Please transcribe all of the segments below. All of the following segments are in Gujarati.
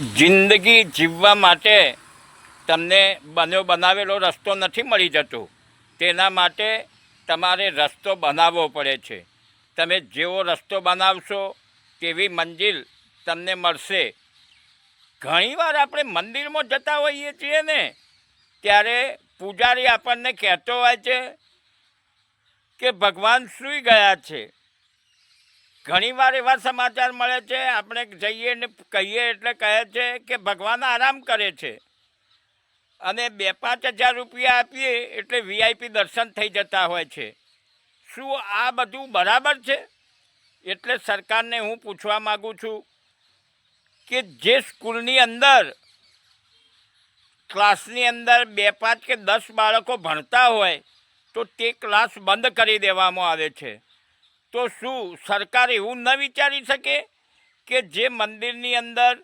જિંદગી જીવવા માટે તમને બન્યો બનાવેલો રસ્તો નથી મળી જતો. તેના માટે તમારે રસ્તો બનાવવો પડે છે. તમે જેવો રસ્તો બનાવશો તેવી મંજિલ તમને મળશે. ઘણીવાર આપણે મંદિરમાં જતા હોઈએ છીએ ને, ત્યારે પૂજારી આપણને કહેતો હોય છે કે ભગવાન સૂઈ ગયા છે. ઘણીવાર એવા સમાચાર મળે છે, આપણે જઈએ ને કહીએ એટલે કહે છે કે ભગવાન આરામ કરે છે. અને બે પાંચ હજાર રૂપિયા આપીએ એટલે વીઆઈપી દર્શન થઈ જતા હોય છે. શું આ બધું બરાબર છે? એટલે સરકારને હું પૂછવા માગું છું કે જે સ્કૂલની અંદર, ક્લાસની અંદર બે પાંચ કે દસ બાળકો ભણતા હોય, તો તે ક્લાસ બંધ કરી દેવામાં આવે છે. તો શું સરકાર એવું ન વિચારી શકે કે જે મંદિરની અંદર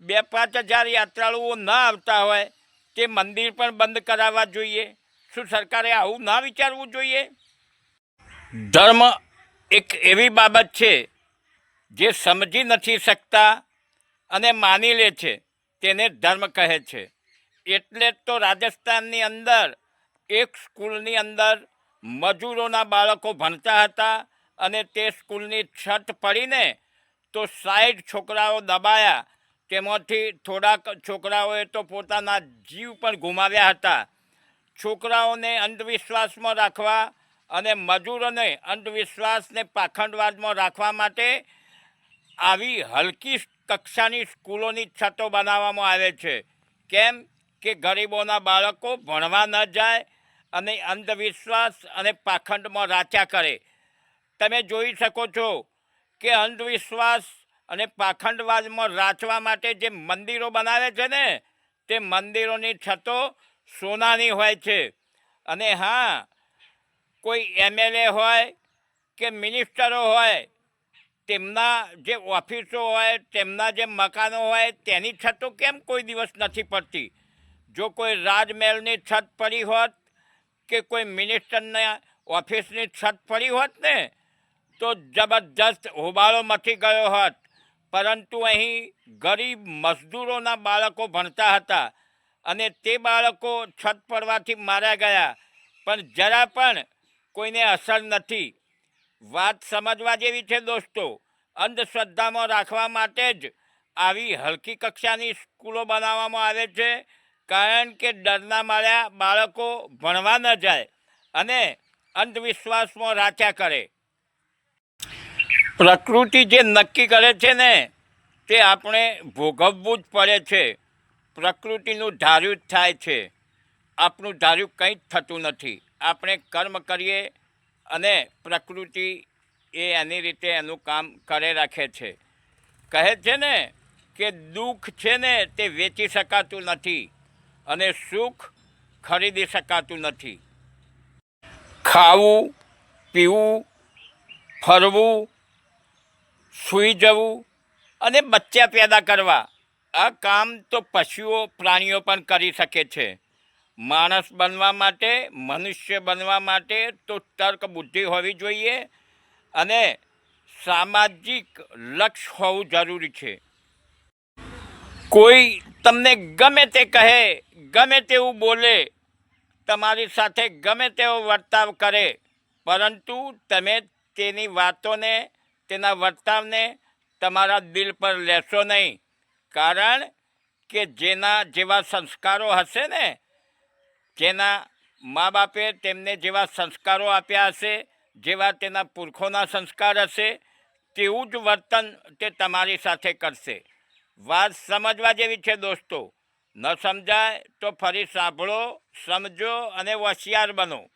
બે પાંચ હજાર યાત્રાળુઓ ન આવતા હોય તે મંદિર પણ બંધ કરાવવા જોઈએ? શું સરકારે આવું ના વિચારવું જોઈએ? ધર્મ એક એવી બાબત છે જે સમજી નથી શકતા અને માની લે છે, તેને ધર્મ કહે છે. એટલે તો રાજસ્થાનની અંદર એક સ્કૂલની અંદર મજૂરોના બાળકો ભણતા હતા અને તે સ્કૂલની છત પડીને તો સાઈડ છોકરાઓ દબાયા. તેમાંથી થોડાક છોકરાઓએ તો પોતાના જીવ પણ ગુમાવ્યા હતા. છોકરાઓને અંધવિશ્વાસમાં રાખવા અને મજૂરોને અંધવિશ્વાસને પાખંડવાદમાં રાખવા માટે આવી હલકી કક્ષાની સ્કૂલોની છતો બનાવવામાં આવે છે. કેમ કે ગરીબોના બાળકો ભણવા ન જાય અને અંધવિશ્વાસ અને પાખંડમાં રાચ્યા કરે. તમે જોઈ શકો છો કે અંધવિશ્વાસ અને પાખંડવાદમાં રાચવા માટે જે મંદિરો બનાવે છે ને, તે મંદિરોની છતો સોનાની હોય છે. અને હા, કોઈ એમએલએ હોય કે મિનિસ્ટરો હોય, તેમના જે ઓફિસો હોય, તેમના જે મકાનો હોય, તેની છતો કેમ કોઈ દિવસ નથી પડતી? જો કોઈ રાજમહેલની છત પડી હોત કે કોઈ મિનિસ્ટરના ઓફિસની છત પડી હોત ને તો જબરજસ્ત હોબાળો મચી ગયો હોત. પરંતુ અહીં ગરીબ મજદૂરોના બાળકો ભણતા હતા અને તે બાળકો છત પડવાથી માર્યા ગયા. પણ જરા પણ કોઈને અસર નથી. વાત સમજવા જેવી છે દોસ્તો, અંધશ્રદ્ધામાં રાખવા માટે જ આવી હલકી કક્ષાની સ્કૂલો બનાવવામાં આવે છે, કારણ કે ડરના માર્યા બાળકો ભણવા ન જાય અને અંધવિશ્વાસમાં રાખ્યા કરે. પ્રકૃતિ જે નક્કી કરે છે ને, તે આપણે ભોગવવું જ પડે છે. પ્રકૃતિનું ધાર્યું જ થાય છે. આપણું ધાર્યું કંઈ જ થતું નથી. આપણે કર્મ કરીએ અને પ્રકૃતિ એ એની રીતે એનું કામ કરે રાખે છે. કહે છે ને કે દુઃખ છે ને, તે વેચી શકાતું નથી અને સુખ ખરીદી શકાતું નથી. ખાવું, પીવું, ફરવું સૂઈ જવું અને બચ્ચા પેદા કરવા. આ કામ તો પશુઓ, પ્રાણીઓ પણ કરી શકે છે. માણસ બનવા માટે, મનુષ્ય બનવા માટે તો તર્ક બુદ્ધિ હોવી જોઈએ અને સામાજિક લક્ષ્ય હોવું જરૂરી છે. કોઈ તમને ગમે તે કહે, ગમે તેવું બોલે, તમારી સાથે ગમે તેવો વર્તાવ કરે, પરંતુ તમે તેની વાતોને તેના વર્તાવને તમારા દિલ પર લેશો નહીં. કારણ કે જેના જેવા સંસ્કારો હશે ને, જેના મા બાપે તેમને જેવા સંસ્કારો આપ્યા હશે, જેવા તેના પુરખોના સંસ્કાર હશે, તેવું જ વર્તન તે તમારી સાથે કરશે. વાત સમજવા જેવી છે દોસ્તો. ન સમજાય તો ફરી સાંભળો, સમજો અને હોશિયાર બનો.